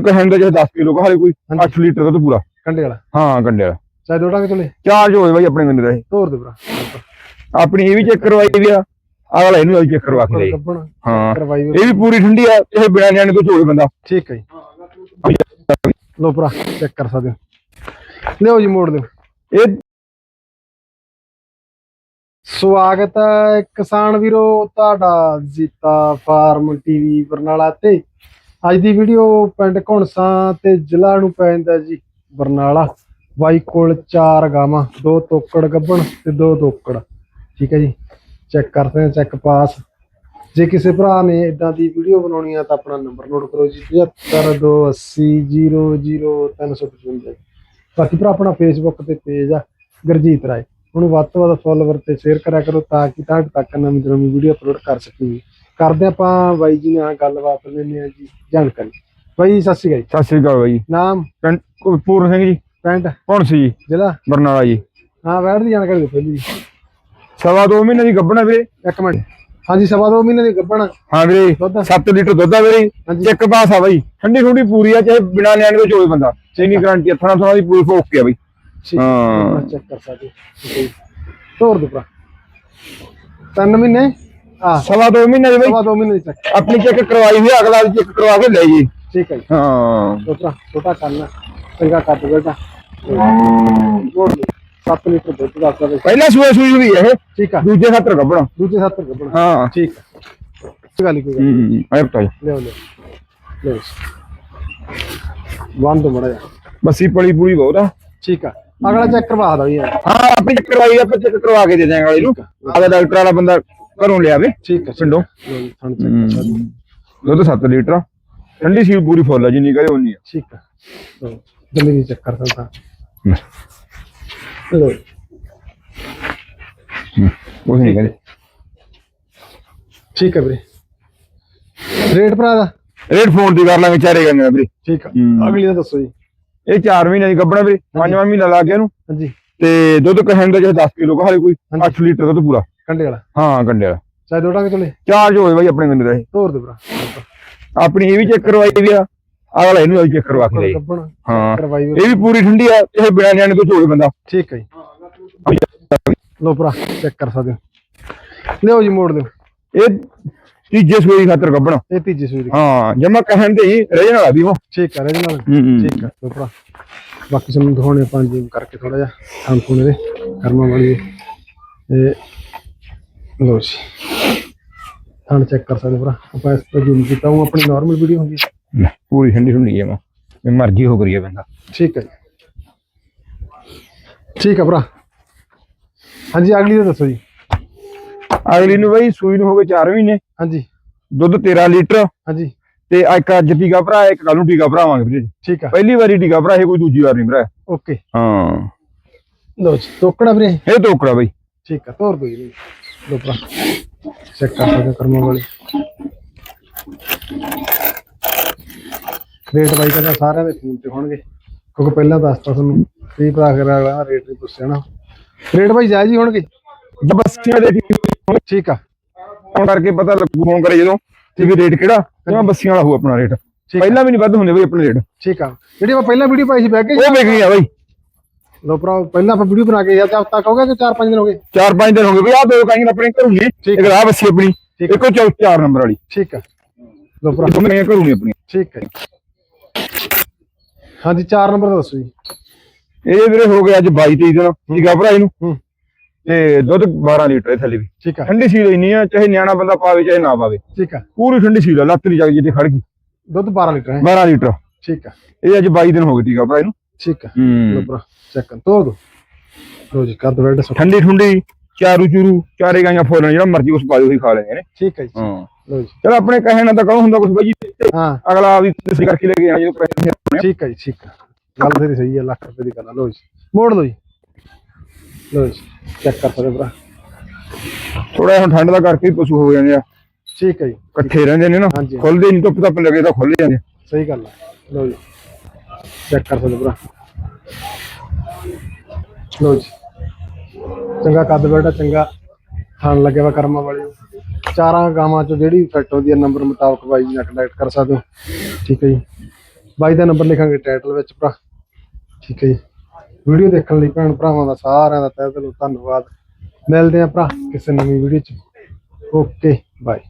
ਕਹਿੰਦਾ ਜੇ 10 ਕਿਲੋ ਹਾਲੇ ਕੋਈ ਹਾਂਜੀ। 8 ਲੀਟਰ ਦਾ ਪੂਰਾ। ਕੰਡੇ ਵਾਲਾ? ਹਾਂ ਕੰਡੇ ਵਾਲਾ। ਚਾਹੇ ਦੋ ਟਾਂਗੇ ਚਲੇ? ਚਾਰਜ ਹੋਏ ਬਾਈ ਆਪਣੇ ਬੰਦੇ ਦਾ ਇਹ। ਤੋਰ ਦੇ ਭਰਾ। ਆਪਣੀ ਇਹ ਵੀ ਚੈੱਕ ਕਰਵਾਈ ਵੀ ਆ ਅਗਲਾ ਇਹਨੂੰ ਵੀ ਚੈੱਕ ਕਰਵਾ ਕੇ ਲਈ ਹਾਂ। ਇਹ ਵੀ ਪੂਰੀ ਠੰਡੀ ਆ ਇਹ ਬਿਨਾਂ ਨਿਆਣੇ ਤੋਂ ਝੋਲੇ ਬੰਦਾ। ਠੀਕ ਹੈ ਜੀ। ਲੋ ਭਰਾ ਚੈੱਕ ਕਰ ਸਕਦੇ ਹੋ। ਲਿਓ ਜੀ ਮੋੜ ਦਿਓ। ਇਹ ਸਵਾਗਤ ਹੈ ਕਿਸਾਨ ਵੀਰੋ ਤੁਹਾਡਾ ਜੀਤਾ ਫਾਰਮ ਟੀਵੀ ਬਰਨਾਲਾ ਤੇ। ਅੱਜ ਦੀ ਵੀਡੀਓ ਪਿੰਡ ਘੁਣਸਾ ਤੇ ਜ਼ਿਲ੍ਹਾ ਨੂੰ ਪੈਂਦਾ ਜੀ ਬਰਨਾਲਾ। ਬਾਈ ਕੋਲ ਚਾਰ ਗਾਵਾਂ, ਦੋ ਤੋਕੜ ਗੱਬਣ ਤੇ ਦੋ ਤੋਕੜ। ਠੀਕ ਹੈ ਜੀ ਚੈੱਕ ਕਰਦੇ ਹਾਂ ਚੈੱਕ ਪਾਸ ਜੇ ਕਿਸੇ ਭਰਾ ਨੇ ਇਦਾਂ ਦੀ ਵੀਡੀਓ ਬਣਾਉਣੀ ਆ ਤਾਂ ਆਪਣਾ ਨੰਬਰ ਨੋਟ ਕਰੋ ਜੀ 7528000355 ਬਾਕੀ ਭਰਾ ਆਪਣਾ ਫੇਸਬੁੱਕ ਤੇ ਪੇਜ ਆ, ਗੁਰਜੀਤ ਰਾਏ। ਉਹਨੂੰ ਵੱਧ ਤੋਂ ਵੱਧ ਫੋਲੋਵਰ ਤੇ ਸ਼ੇਅਰ ਕਰਿਆ ਕਰੋ ਤਾਂ ਕਿ ਤੁਹਾਡੇ ਤੱਕ ਨਵੀਂ ਤੋਂ ਨਵੀਂ ਵੀਡੀਓ ਅਪਲੋਡ ਕਰ ਸਕੀਏ। ਕਰਦੇ ਆਪਾਂ ਬਾਈ ਜੀ ਨਾਲ ਗੱਲਬਾਤ ਲੈਂਦੇ ਆ ਜੀ ਜਾਣਕਾਰੀ। ਬਾਈ ਸਤਿ ਸ਼੍ਰੀ ਅਕਾਲ ਜੀ। ਸਤਿ ਸ੍ਰੀ ਅਕਾਲ ਬਾਈ ਨਾਮ? ਪਿੰਡ ਕੋ- ਪੂਰਨ ਸਿੰਘ ਜੀ। ਪਿੰਡ? ਕੌਣ ਸੀ ਜੀ। ਜ਼ਿਲ੍ਹਾ? ਬਰਨਾਲਾ ਜੀ। ਹਾਂ ਵੈਟ ਦੀ ਜਾਣਕਾਰੀ ਦਿਓ ਪਹਿਲੀ ਜੀ। ਸਵਾ ਦੋ ਮਹੀਨੇ ਦੀ ਗੱਭਣਾ ਵੀਰੇ। ਇੱਕ ਮਿੰਟ। ਹਾਂਜੀ ਸਵਾ ਦੋ ਮਹੀਨੇ ਦੀ ਗੱਭਣ। ਹਾਂ ਵੀਰੇ ਦੁੱਧ? 7 ਲੀਟਰ ਦੁੱਧ ਆ ਵੀਰੇ। ਹਾਂਜੀ। ਚੈੱਕ ਪਾਸ ਆ ਬਾਈ। ਠੰਡੀ ਠੰਡੀ ਪੂਰੀ ਆ ਚਾਹੇ ਬਿਨਾਂ ਨਿਆਣੇ ਤੋਂ ਝੋਲੇ ਬੰਦਾ। ਚੀਨੀ ਗਾਰੰਟੀ ਥਣਾ ਥਣਾ ਦੀ ਪੂਰੀ ਓਕੇ ਆ ਬਾਈ। ਠੀਕ। ਹਾਂ। ਚੈੱਕ ਕਰ ਸਕਦੇ ਹੋ। ਤੋਰ ਦੋ ਭਰਾ। ਤਿੰਨ ਮਹੀਨੇ? ਸਵਾ ਦੋ ਮਹੀਨੇ ਦੀ ਬਾਈ। ਸਵਾ ਦੋ ਮਹੀਨੇ ਦੀ ਚੈੱਕ ਆਪਣੀ ਚੈੱਕ ਕਰਵਾਈ ਹੋਈ ਅਗਲਾ ਚੈੱਕ ਕਰਵਾ ਕੇ ਲੈ ਜੀ। ਠੀਕ ਹੈ ਜੀ। ਹਾਂ। ਛੋਟਾ ਛੋਟਾ ਕਰਨਾ। ਚੰਗਾ ਕੱਟ ਬੇਟਾ ਮੋੜ ਲਓ 7 ਲੀਟਰ ਦੁੱਧ ਦਾ ਸਕਦੇ ਪਹਿਲਾਂ ਸੂਏ ਸੂਈ ਹੋਈ ਹੈ ਇਹ। ਠੀਕ ਆ। ਦੂਜੇ ਖਾਤਰ ਗੱਭਣਾ ਦੂਜੇ ਸੱਤ ਗੱਬਣ। ਹਾਂ। ਠੀਕ ਕੋਈ ਗੱਲ ਨੀ, ਕੋਈ ਗੱਲ ਨੀ। ਹੂੰ ਆਇਆ ਪਤਾ ਜੀ। ਲਿਓ ਲਿਓ ਲਿਓ ਬੰਦ ਮੜਾ ਜਾ ਬੱਸੀ ਪਲੀ ਪੂਰੀ ਬਹੁਤ ਆ। ਠੀਕ ਆ। ਅਗਲਾ ਚੈੱਕ ਕਰਵਾ ਦਾ ਵੀ ਯਾਰ ਹਾਂ ਆਪਣੀ ਚੈੱਕ ਕਰਵਾਈ ਆਪਾਂ ਚੈੱਕ ਕਰਵਾ ਕੇ ਦੇ ਦਿਆਂਗੇ ਵਾਲੇ ਨੂੰ। ਅਗਲਾ ਡਾਕਟਰ ਵਾਲਾ ਬੰਦਾ ਘਰੋਂ ਲਿਆਵੇ ਠੀਕ ਆ ਪਿੰਡੋਂ। ਲਿਓ ਥਣ ਚੈੱਕ ਕਰ ਹੋ। ਦੁੱਧ 7 ਲੀਟਰ ਆ। ਠੰਡੀ ਸੀ ਪੂਰੀ ਫੁੱਲ ਆ ਜਿੰਨੀ ਕਰੇ ਉਨੀ ਆ। ਠੀਕ ਆ ਲਓ, ਜਲਦੀ ਵੀ ਚੈੱਕ ਕਰ ਸਕਦਾ। ਲੋ ਕੁਝ ਨਹੀਂ ਕਹਿੰਦੇ ਠੀਕ ਆ ਵੀਰੇ। ਰੇਟ ਭਰਾ ਦਾ? ਰੇਟ ਫੋਨ ਦੀ ਕਰ ਲਾਂਗੇ ਚਾਰੇ ਗੰਗਾ ਵੀਰੇ। ਠੀਕ ਆ। ਹੂੰ। ਅਗਲੀ ਦਾ ਦੱਸੋ ਜੀ। ਇਹ 4 ਮਹੀਨੇ ਦੀ ਗੱਭਣਾ ਵੀਰੇ ਪੰਜਵਾਂ ਮਹੀਨਾ ਲਾ ਕੇ ਇਹਨੂੰ ਹਾਂਜੀ। ਤੇ ਦੁੱਧ ਕਹਿੰਦਾ ਜੇ 10 ਕਿਲੋ ਹਾਲੇ ਕੋਈ ਹਾਂਜੀ। 8 ਲੀਟਰ ਦੁੱਧ ਪੂਰਾ। ਕੰਡੇ ਵਾਲਾ? ਹਾਂ ਕੰਡੇ ਵਾਲਾ। ਚਾਹੇ ਦੋ ਟਾਂਗੇ ਚਲੇ? ਚਾਰਜ ਹੋਏ ਬਾਈ ਆਪਣੇ ਬੰਦੇ ਦਾ। ਇਹ ਤੋਰ ਦੇ ਭਰਾ। ਆਪਣੀ ਇਹ ਵੀ ਚੈੱਕ ਕਰਵਾਈ ਵੀ ਆ। ਅਗਲਾ ਇਹਨੂੰ ਵੀ ਚੈੱਕ ਕਰਵਾ ਕੇ ਲਈ ਹਾਂ। ਇਹ ਵੀ ਪੂਰੀ ਠੰਡੀ ਆ। ਇਹ ਬਿਨਾਂ ਨਿਆਣੇ ਤੋਂ ਝੋਲੇ ਬੰਦਾ। ਠੀਕ ਹੈ ਜੀ। ਲੋ ਭਰਾ ਚੈੱਕ ਕਰ ਸਕਦੇ ਹੋ। ਲਿਓ ਜੀ ਮੋੜ ਦਿਓ। ਇਹ ਤੀਜੇ ਦੀ ਖਾਤਰ ਗੱਭਣਾ ਇਹ ਤੀਜੀ ਸੂਰੀ ਹਾਂ ਜਮਾ ਕਹਿਣ ਤੇ ਹੀ ਰਹਿ ਜਾਣਾ ਵੀ ਉਹ। ਠੀਕ ਆ ਰਹੀ ਨਾਲ ਹੂੰ ਠੀਕ ਆ ਲੋ ਭਰਾ। ਬਾਕੀ ਸਾਨੂੰ ਦਿਖਾਉਣੇ ਆਪਾਂ ਜੂਮ ਕਰਕੇ ਥੋੜਾ ਜਿਹਾ। ਥਾਂ ਕੋਨੇ ਦੇ ਕਰਮਾਂ ਵਾਲੀ ਦੇ। ਇਹ ਲੋ ਜੀ। ਥਾਂ ਚੈੱਕ ਕਰ ਸਕਦੇ ਹੋ ਭਰਾ। ਆਪਾਂ ਇਸ ਤੇ ਜੂਮ ਕੀਤਾ ਉਹ ਆਪਣੀ ਨਾਰਮਲ ਵੀਡੀਓ ਹੁੰਦੀ ਹੈ। ਲੈ, ਪੂਰੀ ਠੰਡੀ ਠੰਡੀ ਜਮਾ ਇਹ ਮਰਜ਼ੀ ਹੋ ਕਰੀਏ ਬੰਦਾ। ਠੀਕ ਹੈ ਜੀ। ਠੀਕ ਆ ਭਰਾ। ਹਾਂਜੀ ਅਗਲੀ ਦਾ ਦੱਸੋ ਜੀ। ਅਗਲੀ ਨੂੰ ਬਈ ਸੂਈ ਨੂੰ ਹੋ ਗਏ 4 ਮਹੀਨੇ। ਹਾਂਜੀ। ਦੁੱਧ 13 ਲੀਟਰ। ਹਾਂਜੀ। ਤੇ ਇੱਕ ਅੱਜ ਟੀਕਾ ਭਰਾ ਇੱਕ ਕੱਲ ਨੂੰ ਟੀਕਾ ਭਰਾਵਾਂਗੇ ਵੀਰੇ ਜੀ। ਠੀਕ ਆ। ਪਹਿਲੀ ਵਾਰੀ ਟੀਕਾ ਭਰਾ ਇਹ ਕੋਈ ਦੂਜੀ ਵਾਰ ਨਹੀਂ ਭਰਾ। ਓਕੇ। ਹਾਂ। ਲੋ ਜੀ ਤੋਕੜਾ ਵੀਰੇ। ਇਹ ਤੋਕੜਾ ਬਈ। ਠੀਕ ਆ ਤੋਰ ਦੋ ਜੀ। ਲੋ ਭਰਾ ਚੈੱਕ ਕਰ ਸਕਦੇ ਹੋ ਕਰਮਾਂ ਵਾਲੀ। ਰੇਟ ਬਾਈ ਕਹਿੰਦਾ ਸਾਰਿਆਂ ਦੇ ਫੋਨ ਤੇ ਹੋਣਗੇ। ਕਿਉਂਕਿ ਪਹਿਲਾਂ ਦੱਸਤਾ ਤੁਹਾਨੂੰ ਕੀ ਭਰਾ ਕਰਾ ਵਾਲਾ ਰੇਟ ਨਹੀਂ ਪੁੱਛਿਆ ਨਾ। ਰੇਟ ਬਾਈ ਜਾਇਜ਼ ਹੀ ਹੋਣਗੇ। ਬੱਸੀਆਂ ਦੇ ਠੀਕ ਆ। ਫੋਨ ਕਰਕੇ ਪਤਾ ਲੱਗੂ ਫੋਨ ਕਰੇ ਜਦੋਂ ਤੇ ਵੀ ਰੇਟ ਕਿਹੜਾ ਜਿਵੇਂ ਬੱਸੀਆਂ ਵਾਲਾ ਹੋਊ ਆਪਣਾ ਰੇਟ। ਆ। ਪਹਿਲਾਂ ਵੀ ਨਹੀਂ ਵੱਧ ਹੁੰਦੇ ਬਈ ਆਪਣੇ ਰੇਟ। ਠੀਕ ਆ। ਜਿਹੜੀ ਆਪਾਂ ਪਹਿਲਾਂ ਵੀਡੀਓ ਪਾਈ ਸੀ ਬੈਗ ਉਹ ਵਿਕ ਗਈਆਂ ਬਈ। ਲੋ ਭਰਾ ਪਹਿਲਾਂ ਆਪਾਂ ਵੀਡੀਓ ਬਣਾ ਕੇ ਜਾਂ ਤੱਕ ਹੋ ਗਿਆ ਕਿ 4-5 ਦਿਨ ਹੋ ਗਏ। ਚਾਰ ਪੰਜ ਦਿਨ ਹੋ ਗਏ ਬਈ ਆਹ ਦੋ ਕਾਈਆਂ ਆਪਣੇ ਘਰੋਂ ਨੇ ਠੀਕ ਇੱਕ ਰਾਹ ਬੱਸੀ ਆਪਣੀ ਠੀਕ ਇੱਕੋ ਚਾਰ ਨੰਬਰ ਵਾਲੀ। ਠੀਕ ਆ ਲੋ ਭਰਾ। ਦੋਨੇ ਕਾਈਆਂ ਘਰੋਂ ਨੇ ਆਪਣੀਆਂ ਠੀਕ ਹੈ ਜੀ। ਹਾਂਜੀ 4 ਨੰਬਰ ਦਾ ਦੱਸੋ ਜੀ। ਇਹ ਵੀਰੇ ਹੋ ਗਏ ਅੱਜ 22 23 ਦਿਨ ਟੀਕਾ ਭਰਾ ਇਹਨੂੰ? ਹੂੰ। ਤੇ ਦੁੱਧ 12 ਲੀਟਰ ਇਹ ਥੱਲੇ ਵੀ। ਠੀਕ ਆ। ਠੰਡੀ ਸੀਲ ਇੰਨੀ ਆ ਚਾਹੇ ਨਿਆਣਾ ਬੰਦਾ ਪਾਵੇ ਚਾਹੇ ਨਾ ਪਾਵੇ। ਠੀਕ ਆ। ਪੂਰੀ ਠੰਡੀ ਸੀਲ ਆ ਲੱਤ ਨਹੀਂ ਜਾਂਦੀ ਜਿੱਥੇ ਖੜ ਗਈ। ਦੁੱਧ 12 ਲੀਟਰ ਹੈ। 12 ਲੀਟਰ। ਠੀਕ ਆ। ਇਹ ਅੱਜ 22 ਦਿਨ ਹੋ ਗਏ ਟੀਕਾ ਭਰਾ ਇਹਨੂੰ। ਠੀਕ ਹੂੰ ਭਰਾ ਚੈੱਕ ਕਰ ਤੋੜ ਦੋ ਲੋ ਜੀ ਕਰ ਦੋ ਸੋ ਠੰਡੀ ਠੰਡੀ ਚਾਰੂ ਚੂਰੂ ਚਾਰੇ ਗਾਈਆਂ ਫੋਲਣ ਜਿਹੜਾ ਮਰਜ਼ੀ ਉਸ ਪਾ ਦਿਓ ਉਹੀ ਖਾ ਲੈਂਦੇ ਨੇ। ਠੀਕ ਹੈ ਜੀ ਹਾਂ। ਲੋ ਜੀ। ਚਲ ਆਪਣੇ ਕਹੇ ਨਾ ਤਾਂ ਕਹੋ ਹੁੰਦਾ ਕੁਝ ਬਾਈ ਹਾਂ। ਅਗਲਾ ਵੀ ਤੁਸੀਂ ਕਰਕੇ ਲੈ ਕੇ ਆਣਾ ਜਦੋਂ ਪੈਸੇ ਹੋਣੇ ਠੀਕ ਹੈ ਜੀ ਠੀਕ ਆ ਗੱਲ ਤੇਰੀ ਸਹੀ ਹੈ ਲੱਖ ਰੁਪਏ ਦੀ ਗੱਲ ਆ ਲੋ ਜੀ। ਮੋੜ ਦੋ ਜੀ। ਲੋ ਜੀ ਚੈੱਕ ਕਰ ਸਕਦੇ ਭਰਾ। ਥੋੜਾ ਹੁਣ ਠੰਡ ਦਾ ਕਰਕੇ ਹੀ ਪਸ਼ੂ ਹੋ ਜਾਂਦੇ ਆ। ਠੀਕ ਹੈ ਜੀ। ਇਕੱਠੇ ਰਹਿੰਦੇ ਨੇ ਨਾ। ਹਾਂਜੀ। ਖੁੱਲਦੇ ਨਹੀਂ ਧੁੱਪ ਧੱਪ ਲੱਗੇ ਤਾਂ ਖੁੱਲ ਜਾਂਦੇ ਸਹੀ ਗੱਲ ਆ। ਲੋ ਜੀ। ਚੈੱਕ ਕਰ ਸਕਦੇ ਭਰਾ ਲੋ ਜੀ ਚੰਗਾ ਕੱਦ ਬੈਠਾ ਚੰਗਾ ਖਾਣ ਲੱਗਿਆ ਵਾ ਕਰਮਾਂ ਵਾਲੀ ਚਾਰਾਂ ਗਾਵਾਂ ਚੋਂ ਜਿਹੜੀ ਫਿੱਟ ਹੁੰਦੀ ਹੈ ਨੰਬਰ ਮੁਤਾਬਕ ਬਾਈ ਜੀ ਨਾਲ ਕੰਟੈਕਟ ਕਰ ਸਕਦੇ ਹੋ ਠੀਕ ਹੈ ਜੀ ਬਾਈ ਦਾ ਨੰਬਰ ਲਿਖਾਂਗੇ ਟਾਈਟਲ ਵਿੱਚ ਭਰਾ ਠੀਕ ਹੈ ਜੀ ਵੀਡੀਓ ਦੇਖਣ ਲਈ ਭੈਣ ਭਰਾਵਾਂ ਦਾ ਸਾਰਿਆਂ ਦਾ ਤਹਿ ਦਿਲੋਂ ਧੰਨਵਾਦ ਮਿਲਦੇ ਆ ਭਰਾ ਕਿਸੇ ਨਵੀਂ ਵੀਡੀਓ 'ਚ ਓਕੇ ਬਾਏ